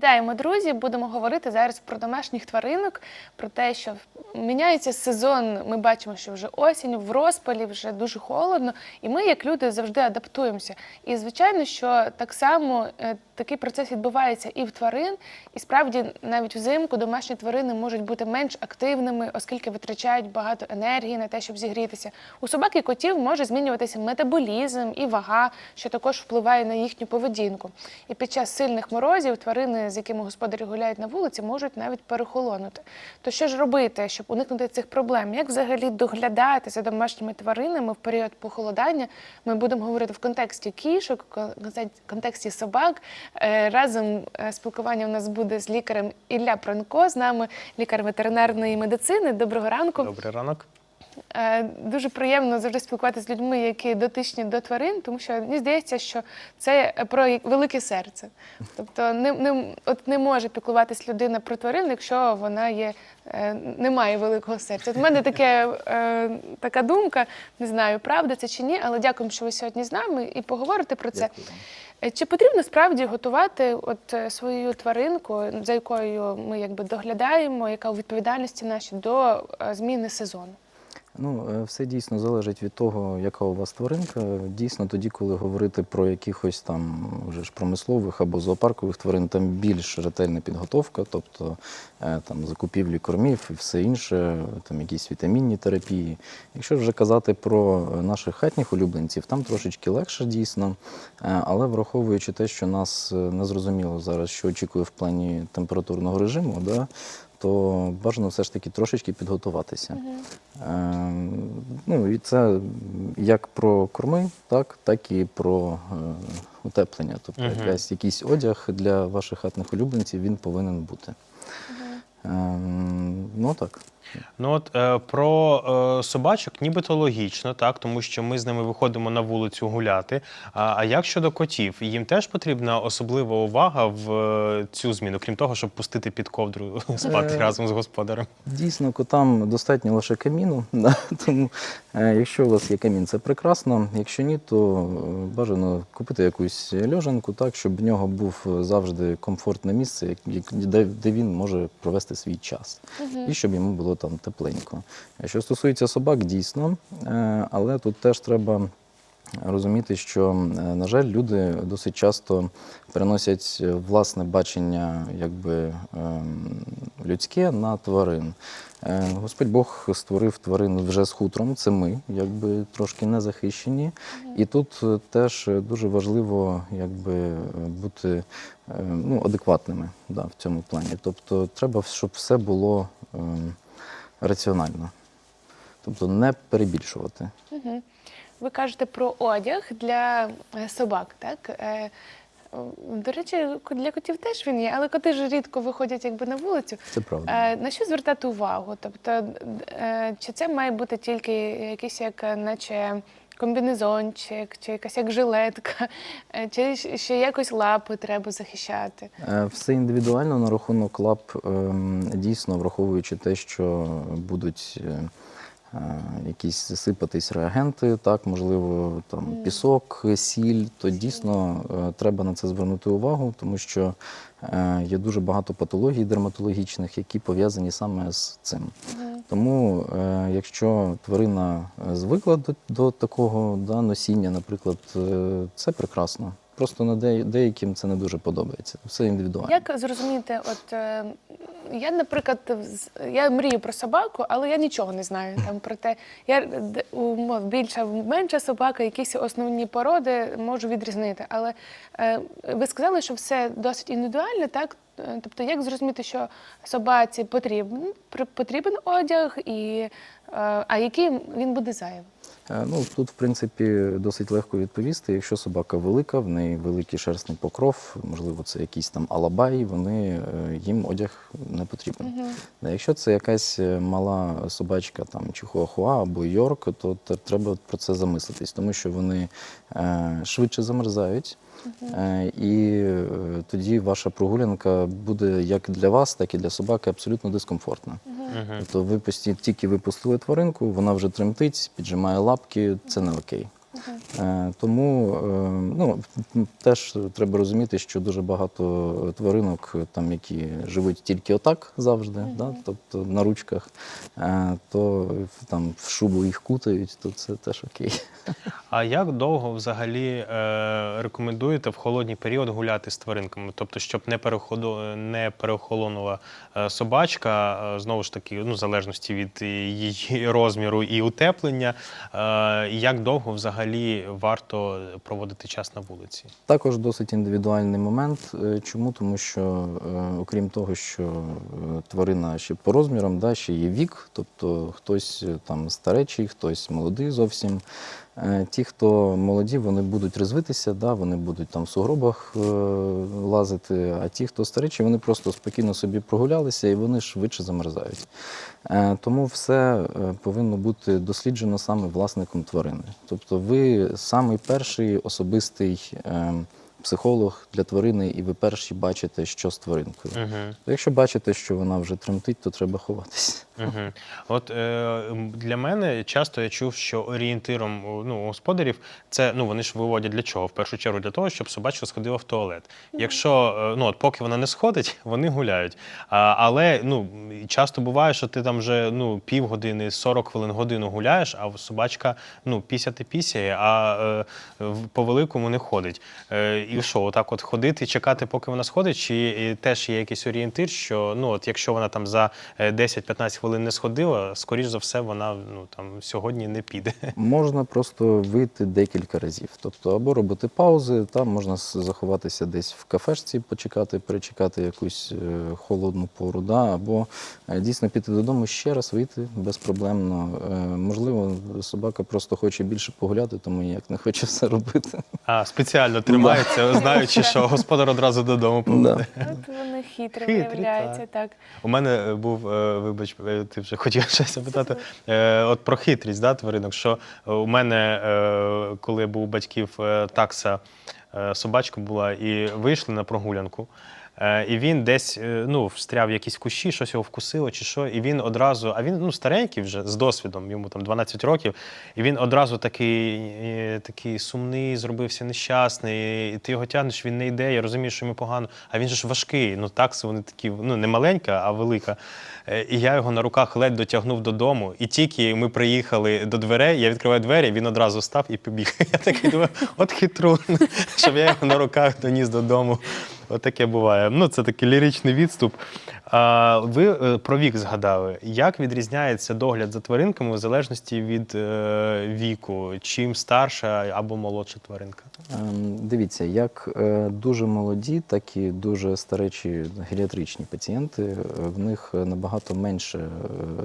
Вітаємо, друзі! Будемо говорити зараз про домашніх тваринок, про те, що міняється сезон. Ми бачимо, що вже осінь, в розпалі, вже дуже холодно, і ми, як люди, завжди адаптуємося. І звичайно, що так само е, такий процес відбувається і в тварин, і справді навіть взимку домашні тварини можуть бути менш активними, оскільки витрачають багато енергії на те, щоб зігрітися. У собак і котів може змінюватися метаболізм і вага, що також впливає на їхню поведінку. І під час сильних морозів тварини, з якими господарі гуляють на вулиці, можуть навіть перехолонути. То що ж робити, щоб уникнути цих проблем? Як взагалі доглядати за домашніми тваринами в період похолодання? Ми будемо говорити в контексті кішок, в контексті собак. Е, Разом е, спілкування у нас буде з лікарем Ілля Пранко, з нами лікар ветеринарної медицини. Доброго ранку. Добрий ранок. Е, Дуже приємно завжди спілкуватися з людьми, які дотичні до тварин, тому що мені здається, що це про велике серце. Тобто не, не, от не може піклуватись людина про тварин, якщо вона є, е, не має великого серця. От в мене таке, е, така думка, не знаю, правда це чи ні, але дякуємо, що ви сьогодні з нами і поговорите про це. Е, Чи потрібно справді готувати от свою тваринку, за якою ми якби доглядаємо, яка у відповідальності наші до зміни сезону? Ну, е, все дійсно залежить від того, яка у вас тваринка. Дійсно, тоді, коли говорити про якихось там вже ж промислових або зоопаркових тварин, там більш ретельна підготовка, тобто е, там закупівлі кормів і все інше, там якісь вітамінні терапії. Якщо вже казати про наших хатніх улюбленців, там трошечки легше дійсно, Е, але враховуючи те, що нас не зрозуміло зараз, що очікує в плані температурного режиму, да, то бажано все ж таки трошечки підготуватися. Е, ну, і це як про корми, так, так і про е, утеплення. Тобто Мгм. якась, якийсь одяг для ваших хатних улюбленців він повинен бути. Е, ну так. Ну от е, про е, собачок нібито логічно, так, тому що ми з ними виходимо на вулицю гуляти. А, а як щодо котів? Їм теж потрібна особлива увага в е, цю зміну, крім того, щоб пустити під ковдру спати Е, разом з господарем. Дійсно, котам достатньо лише каміну. Да? Тому, е, якщо у вас є камін, це прекрасно. Якщо ні, то е, бажано купити якусь льожанку, так, щоб в нього був завжди комфортне місце, як- як- де, де він може провести свій час. І щоб йому було там тепленько. Що стосується собак, дійсно, е, але тут теж треба. Розуміти, що, е, на жаль, люди досить часто переносять власне бачення якби, ем, людське на тварин. Е, Господь Бог створив тварин вже з хутром, це ми, якби трошки не захищені. І тут теж дуже важливо якби, бути е, ну, адекватними да, в цьому плані. Тобто треба, щоб все було ем, раціонально. Тобто не перебільшувати. Ви кажете про одяг для е, собак, так? Е, До речі, для котів теж він є, але коти ж рідко виходять якби на вулицю. Це правда. Е, На що звертати увагу? Тобто, е, чи це має бути тільки якийсь як наче комбінезончик, чи якась як жилетка, е, чи ще якось лапи треба захищати? Е, Все індивідуально на рахунок лап, ем, дійсно, враховуючи те, що будуть е, якісь сипатись реагенти, так, можливо, там пісок, сіль, то дійсно е, треба на це звернути увагу, тому що е, є дуже багато патологій дерматологічних, які пов'язані саме з цим. Тому, е, якщо тварина е, звикла до, до такого да, носіння, наприклад, е, це прекрасно. Просто на де, деяким це не дуже подобається. Все індивідуально. Як зрозуміти, от е, я, наприклад, я мрію про собаку, але я нічого не знаю там про те. Я д- у більша менша собака, якісь основні породи можу відрізнити. Але е, ви сказали, що все досить індивідуально, так? Тобто, як зрозуміти, що собаці потрібен потрібен одяг, і, е, а який він буде зайвий? Е, Ну, тут, в принципі, досить легко відповісти. Якщо собака велика, в неї великий шерстний покров, можливо, це якийсь там алабай, вони, е, їм одяг не потрібен. А Якщо це якась е, мала собачка, там, чихуахуа або йорк, то треба про це замислитись, тому що вони швидше замерзають. Е, І е, тоді ваша прогулянка буде як для вас, так і для собаки абсолютно дискомфортна. Тобто ви постійно тільки випустили тваринку, вона вже тремтить, піджимає лапки, це не окей. Е, Тому е, ну, теж треба розуміти, що дуже багато тваринок, е, там, які живуть тільки отак завжди, да? тобто на ручках, е, то в- там в шубу їх кутають, то це теж окей. А як довго взагалі е, рекомендуєте в холодній період гуляти з тваринками? Тобто, щоб не переходу, не переохолонула собачка, знову ж таки, ну, в залежності від її розміру і утеплення. Е, як довго взагалі варто проводити час на вулиці? Також досить індивідуальний момент. Е, Чому? Тому що, е, окрім того, що е, тварина ще по розмірам, да, ще є вік, тобто хтось там старечий, хтось молодий зовсім. Е, Ті, хто молоді, вони будуть розвитися, да, вони будуть там в сугробах е, лазити, а ті, хто старечі, вони просто спокійно собі прогулялися і вони швидше замерзають. Е, Тому все повинно бути досліджено саме власником тварини. Тобто ви самий перший особистий е, психолог для тварини, і ви перші бачите, що з тваринкою. Угу. Якщо бачите, що вона вже тремтить, то треба ховатися. Угу. От е, для мене часто я чув, що орієнтиром ну, господарів це ну вони ж виводять для чого? В першу чергу для того, щоб собачка сходила в туалет. Якщо е, ну от поки вона не сходить, вони гуляють. А, але ну часто буває, що ти там вже ну півгодини, 40 хвилин, годину гуляєш, а собачка ну пісяти пісяє, а е, по великому не ходить. Е, і що, отак от ходити, чекати, поки вона сходить, чи е, теж є якийсь орієнтир, що ну от якщо вона там за е, 10-15 хвилин не сходила, скоріш за все, вона ну там сьогодні не піде. Можна просто вийти декілька разів. Тобто, або робити паузи, там можна заховатися десь в кафешці, почекати, перечекати якусь е, холодну пору, да? або е, дійсно піти додому ще раз вийти безпроблемно. Е, можливо, собака просто хоче більше погуляти, тому ніяк не хоче все робити. А спеціально тримається, знаючи, що господар одразу додому поведе. От вони хитрі, Хитрі, виявляються, так. У мене був, вибач, ти вже хотів щось запитати. е, От про хитрість да, тваринок. Що у мене, е, коли був у батьків е, такса, е, собачка була, і вийшли на прогулянку. Е, І він десь е, ну, встряв в якісь кущі, щось його вкусило чи що. І він одразу, а він ну, старенький вже з досвідом, йому там 12 років, і він одразу такий, е, такий сумний, зробився нещасний. І ти його тягнеш, він не йде. Я розумію, що йому погано. А він же ж важкий. Ну такси вони такі, ну не маленька, а велика. І я його на руках ледь дотягнув додому. І тільки ми приїхали до дверей, я відкриваю двері, він одразу став і побіг. Я такий думаю, от хитрун, щоб я його на руках доніс додому. От таке буває. Ну, це такий ліричний відступ. Ви е, про вік згадали. Як відрізняється догляд за тваринками в залежності від е, віку? Чим старша або молодша тваринка? Ем, Дивіться, як е, дуже молоді, так і дуже старечі геріатричні пацієнти, в них набагато менше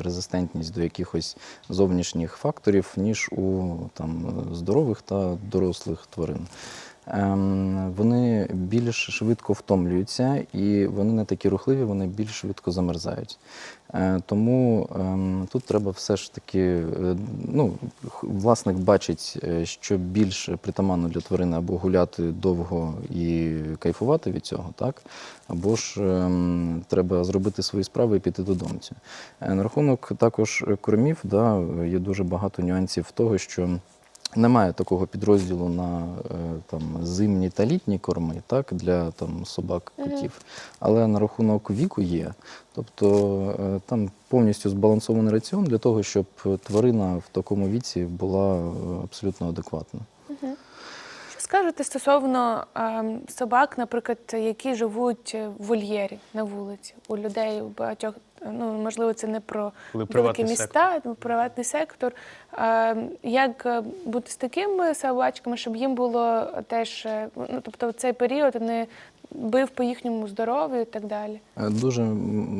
резистентність до якихось зовнішніх факторів, ніж у там, здорових та дорослих тварин. Ем, Вони більш швидко втомлюються і вони не такі рухливі, вони більш швидко замерзають. Е, Тому ем, тут треба все ж таки, е, ну, власник бачить, е, що більш притаманно для тварини або гуляти довго і кайфувати від цього, так? Або ж ем, треба зробити свої справи і піти додому. На рахунок також кормів, да, є дуже багато нюансів того, що. Немає такого підрозділу на е, там зимні та літні корми, так для там собак, котів. Але на рахунок віку є. Тобто е, там повністю збалансований раціон для того, щоб тварина в такому віці була е, абсолютно адекватна. Що скажете стосовно ем, собак, наприклад, які живуть в вольєрі на вулиці? У людей у багатьох, ну можливо, це не про великі міста, сектор. приватний сектор. Ем, як е, бути з такими собачками, щоб їм було теж, е, ну тобто в цей період не бив по їхньому здоров'ю і так далі? Е, Дуже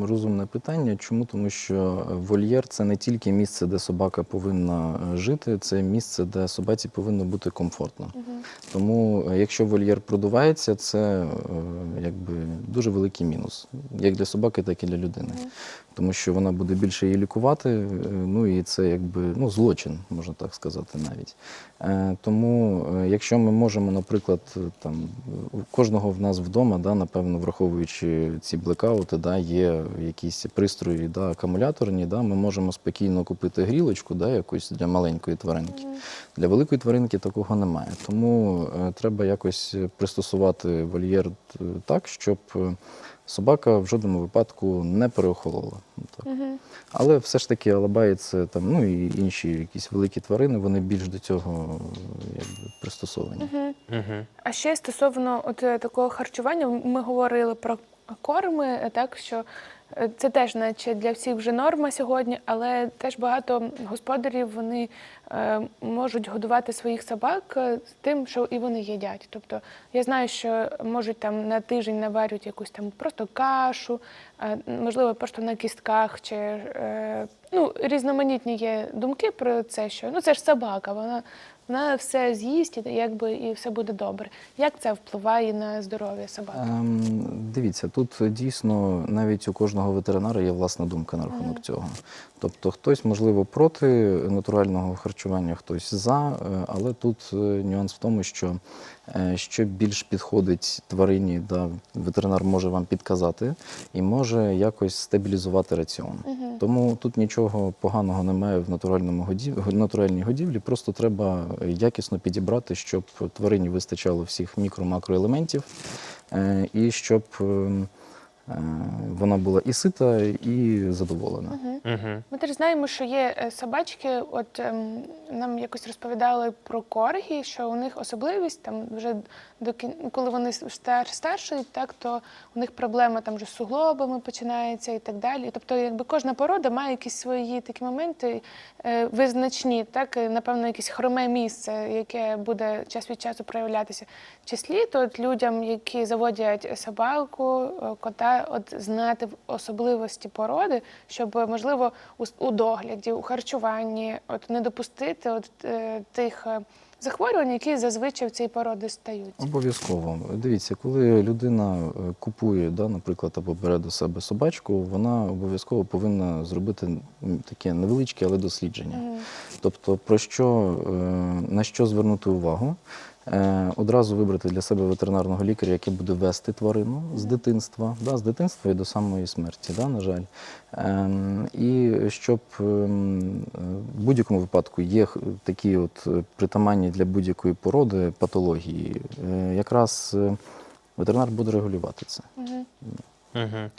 розумне питання. Чому? Тому що вольєр це не тільки місце, де собака повинна е, жити, це місце, де собаці повинно бути комфортно. Тому, е, якщо вольєр продувається, це якби дуже великий мінус, як для собаки, так і для людини. Тому що вона буде більше її лікувати. е, Ну і це якби ну, злочин, можна так сказати навіть. Е, Тому, е, якщо ми можемо, наприклад, там у кожного в нас вдома, да, напевно, враховуючи ці блекаути, да, є якісь пристрої да, акумуляторні, да, ми можемо спокійно купити грілочку да, якусь для маленької тваринки. Для великої тваринки такого немає. Тому треба якось пристосувати вольєр так, щоб собака в жодному випадку не переохолола. Ну, Так. Мгм. Але все ж таки алабаї це там, ну і інші якісь великі тварини, вони більш до цього якби, пристосовані. Мгм. Угу. А ще стосовно от е, такого харчування, ми говорили про корми, е, так що е, це теж, наче для всіх вже норма сьогодні, але теж багато господарів вони можуть годувати своїх собак е, з тим, що і вони їдять. Тобто я знаю, що можуть там на тиждень наварюють якусь там просто кашу, е, можливо, просто на кістках чи е, ну, різноманітні є думки про це, що ну це ж собака, вона вона все з'їсть, і якби і все буде добре. Як це впливає на здоров'я собаки? Ем, дивіться, тут дійсно навіть у кожного ветеринара є власна думка на рахунок цього. Тобто хтось, можливо, проти натурального харчування, хтось за, е, але тут е, нюанс в тому, що е, що більш підходить тварині, да, ветеринар може вам підказати і може якось стабілізувати раціон. Мгм. Тому тут нічого поганого немає в натуральному годів... натуральній годівлі. Просто треба якісно підібрати, щоб тварині вистачало всіх мікро-макроелементів, і щоб ем, вона була і сита, і задоволена. Угу. Угу. Ми теж знаємо, що є е, собачки. От ем, нам якось розповідали про коргі, що у них особливість там вже до коли вони стар... старшають, так то у них проблема там вже з суглобами починається і так далі. Тобто, якби кожна порода має якісь свої такі моменти е, визначні, так напевно, якесь хроме місце, яке буде час від часу проявлятися. В числі то от людям, які заводять собаку, е, кота, от знати особливості породи, щоб можливо у, у догляді, у харчуванні, от не допустити от е, тих е, захворювань, які зазвичай в цій породи стаються. Обов'язково. Дивіться, коли людина е, купує, да, наприклад, або бере до себе собачку, вона обов'язково повинна зробити таке невеличке, але дослідження. Тобто, про що, е, на що звернути увагу? Е, Одразу вибрати для себе ветеринарного лікаря, який буде вести тварину з дитинства, да, з дитинства і до самої смерті, да, на жаль. Ем, І щоб ем, в будь-якому випадку є такі от е, притаманні для будь-якої породи патології, е, якраз ветеринар буде регулювати це. Угу.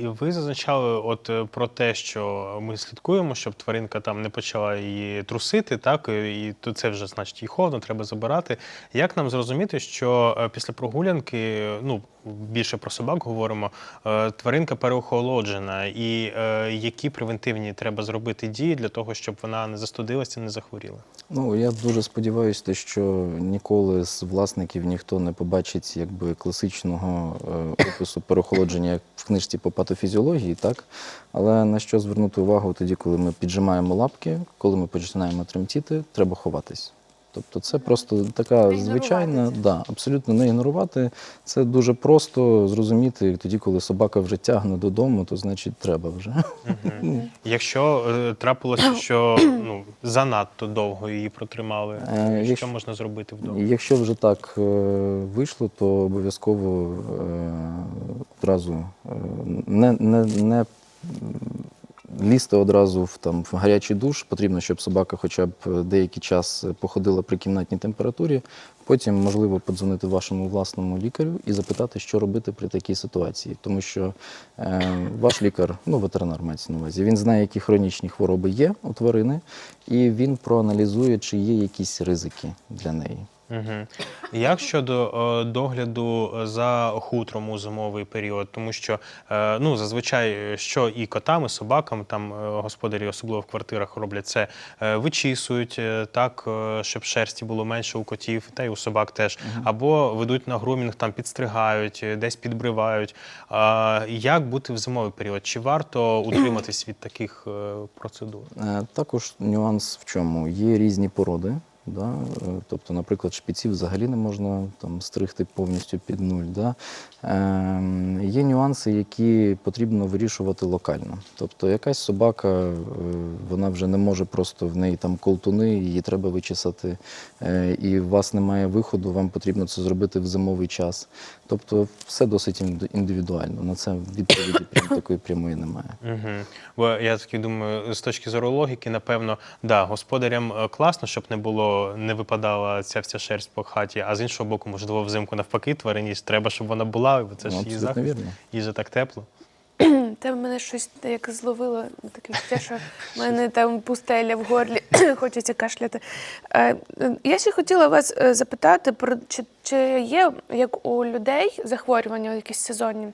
І ви зазначали от е, про те, що ми слідкуємо, щоб тваринка там не почала її трусити, так і то це вже значить їй треба забирати. Як нам зрозуміти, що е, після прогулянки, ну більше про собак говоримо, е, тваринка переохолоджена, і які превентивні треба зробити дії для того, щоб вона не застудилася, не захворіла? Ну, я дуже сподіваюся, що ніколи з власників ніхто не побачить якби класичного опису переохолодження як в книжці по патофізіології, так? Але на що звернути увагу тоді, коли ми піджимаємо лапки, коли ми починаємо тремтіти, треба ховатись. Тобто це просто така звичайна, да, абсолютно не ігнорувати. Це дуже просто зрозуміти. Тоді, коли собака вже тягне додому, то значить треба вже. Угу. Якщо е, трапилося, що ну, занадто довго її протримали, Е, що якщо- можна зробити вдома? Якщо вже так е, вийшло, то обов'язково е, одразу е, не, не, не лізти одразу в, там, в гарячий душ. Потрібно, щоб собака хоча б деякий час походила при кімнатній температурі. Потім, можливо, подзвонити вашому власному лікарю і запитати, що робити при такій ситуації. Тому що е, ваш лікар, ну ветеринар мається на увазі, він знає, які хронічні хвороби є у тварини, і він проаналізує, чи є якісь ризики для неї. Угу. Як щодо е, догляду за хутром у зимовий період? Тому що е, ну, зазвичай, е, що і котам, і собакам, там е, господарі, особливо в квартирах, роблять це, е, вичісують е, так, е, щоб шерсті було менше у котів, та й у собак теж. Або ведуть на грумінг, там підстригають, е, десь підбривають. А як бути в зимовий період? Чи варто утриматись від таких е, процедур? Е, Також нюанс в чому? Є різні породи. Да? е, Тобто, наприклад, шпиців взагалі не можна там, стригти повністю під нуль. Да? Ем, Є нюанси, які потрібно вирішувати локально. Тобто якась собака, е, вона вже не може просто в неї там колтуни, її треба вичесати, е, і у вас немає виходу, вам потрібно це зробити в зимовий час. Тобто все досить індивідуально. На це відповіді прям такої прямої немає. Угу. Бо я таки думаю, з точки зору логіки, напевно, да, господарям е, класно, щоб не було, не випадала ця вся шерсть по хаті, а з іншого боку, можливо, взимку навпаки, тварині ж треба, щоб вона була, бо це ж Ну, її захист. вірно. Їй же так тепло. Та мене щось як зловило, таке відчуття, що в мене там пустеля в горлі, хочеться кашляти. Е, е, Я ще хотіла вас е, запитати, про чи, чи є як у людей захворювання якісь сезонні?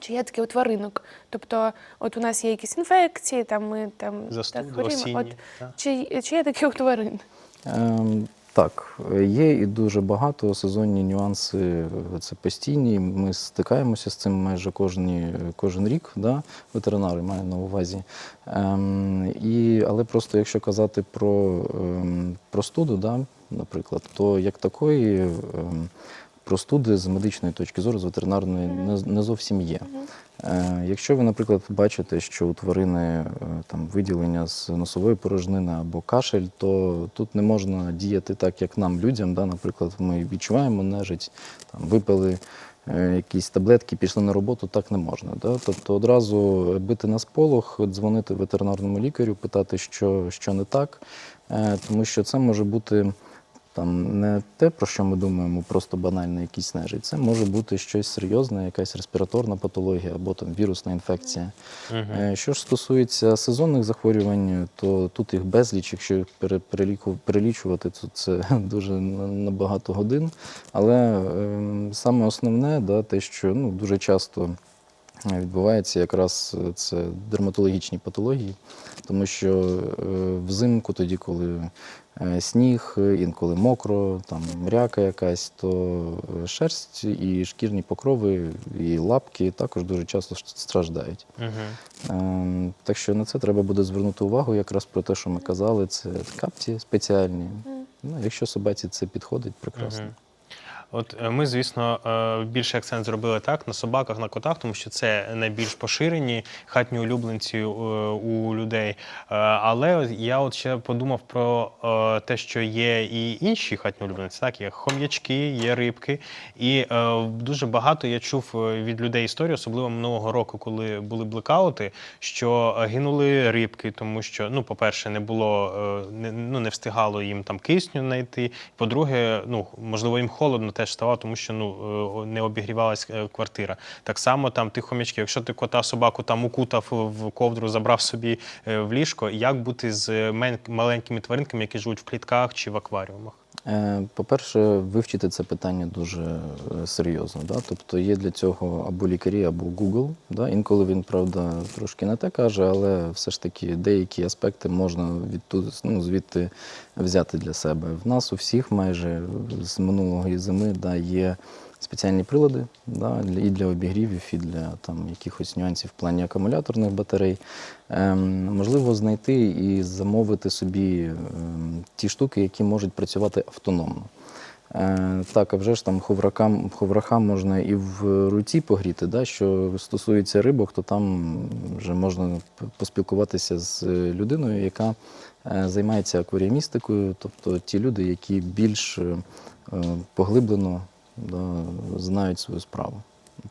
Чи є таке у тваринок? Тобто, от у нас є якісь інфекції, там ми там Застуди, так хворіємо. осінні, От, так. чи, чи є таке у тварин? Ем, так, є і дуже багато сезонні нюанси. Це постійні. Ми стикаємося з цим майже кожні, кожен рік. Да? Ветеринари маю на увазі. Ем, і, але просто якщо казати про ем, простуду, да, наприклад, то як такої ем, простуди з медичної точки зору, з ветеринарної, не, не зовсім є. Е, Якщо ви, наприклад, бачите, що у тварини е, там виділення з носової порожнини або кашель, то тут не можна діяти так, як нам, людям. Да? Наприклад, ми відчуваємо нежить, там, випили е, якісь таблетки, пішли на роботу, так не можна. Да? Тобто одразу бити на сполох, дзвонити ветеринарному лікарю, питати, що, що не так, тому що це може бути. Там не те, про що ми думаємо, просто банально якісь нежить. Це може бути щось серйозне, якась респіраторна патологія або там вірусна інфекція. Е, Що ж стосується сезонних захворювань, то тут їх безліч, якщо перелічувати, то це дуже на- на годин. Але ем, саме основне, да, те, що ну, дуже часто відбувається якраз е, це дерматологічні патології, тому що е, взимку, тоді, коли е, сніг, інколи мокро, там мряка якась, то шерсть і шкірні покрови, і лапки також дуже часто страждають. Угу. Так що на це треба буде звернути увагу, якраз про те, що ми казали, це капці спеціальні. Ну, якщо собаці це підходить, прекрасно. Мгм. От е, ми, звісно, е, більше акцент зробили так на собаках, на котах, тому що це найбільш поширені хатні улюбленці е, у людей. Але я от ще подумав про те, що є і інші хатні улюбленці, так є хом'ячки, є рибки. І дуже багато я чув від людей історії, особливо минулого року, коли були блекаути, що гинули рибки, тому що, ну, по-перше, не було ну, не встигало їм там кисню знайти. По-друге, ну можливо, їм холодно теж ставало, тому що ну е, не обігрівалась е, квартира. Так само там ти хомячки, якщо ти кота собаку там укутав в ковдру, забрав собі е, в ліжко, як бути з маленькими тваринками, які живуть в клітках чи в акваріумах? Е, По-перше, вивчити це питання дуже е, серйозно. Да? Тобто є для цього або лікарі, або Google. Да? Інколи він, правда, трошки не те каже, але все ж таки деякі аспекти можна відтуди, ну, звідти взяти для себе. В нас у всіх майже з минулої зими да, є спеціальні прилади да, і для обігрівів, і для там, якихось нюансів в плані акумуляторних батарей. Ем, можливо, знайти і замовити собі ем, ті штуки, які можуть працювати автономно. Е, так, а вже ж там ховракам, ховрахам можна і в руці погріти. Да? Що стосується рибок, то там вже можна поспілкуватися з людиною, яка е, займається акваріумістикою, тобто ті люди, які більш е, поглиблено да, знають свою справу.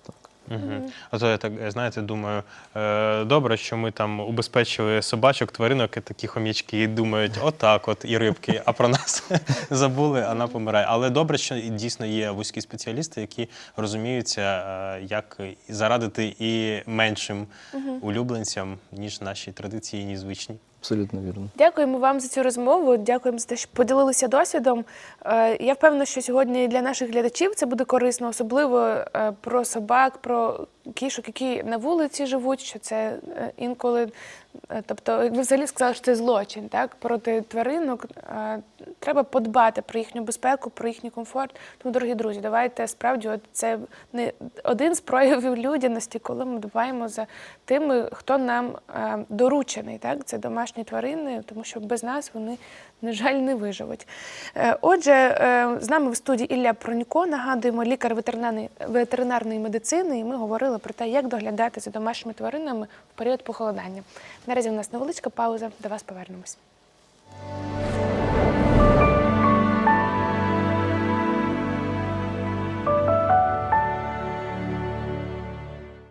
Так. Угу. А то я так знаєте, думаю, е, добре, що ми там убезпечили собачок, тваринок, і такі хом'ячки і думають, отак, от і рибки, а про нас забули, а вона помирає. Але добре, що дійсно є вузькі спеціалісти, які розуміються, е, як зарадити і меншим улюбленцям, ніж наші традиційні звичні. Абсолютно вірно. Дякуємо вам за цю розмову. Дякуємо за те, що поділилися досвідом. Е, Я впевнена, що сьогодні для наших глядачів це буде корисно, особливо е, про собак, про кішок, які на вулиці живуть. Що це е, інколи, тобто, як ви взагалі сказали, що це злочин, так проти тваринок. Е, треба подбати про їхню безпеку, про їхній комфорт. Тому, дорогі друзі, давайте справді от це не один з проявів людяності, коли ми дбаємо за тими, хто нам е, доручений. Так, це домашні тварини, тому що без нас вони, на жаль, не виживуть. Е, Отже, е, з нами в студії Ілля Пронько, нагадуємо, лікар ветеринарної, медицини, і ми говорили про те, як доглядати за домашніми тваринами в період похолодання. Наразі у нас невеличка пауза, до вас повернемось.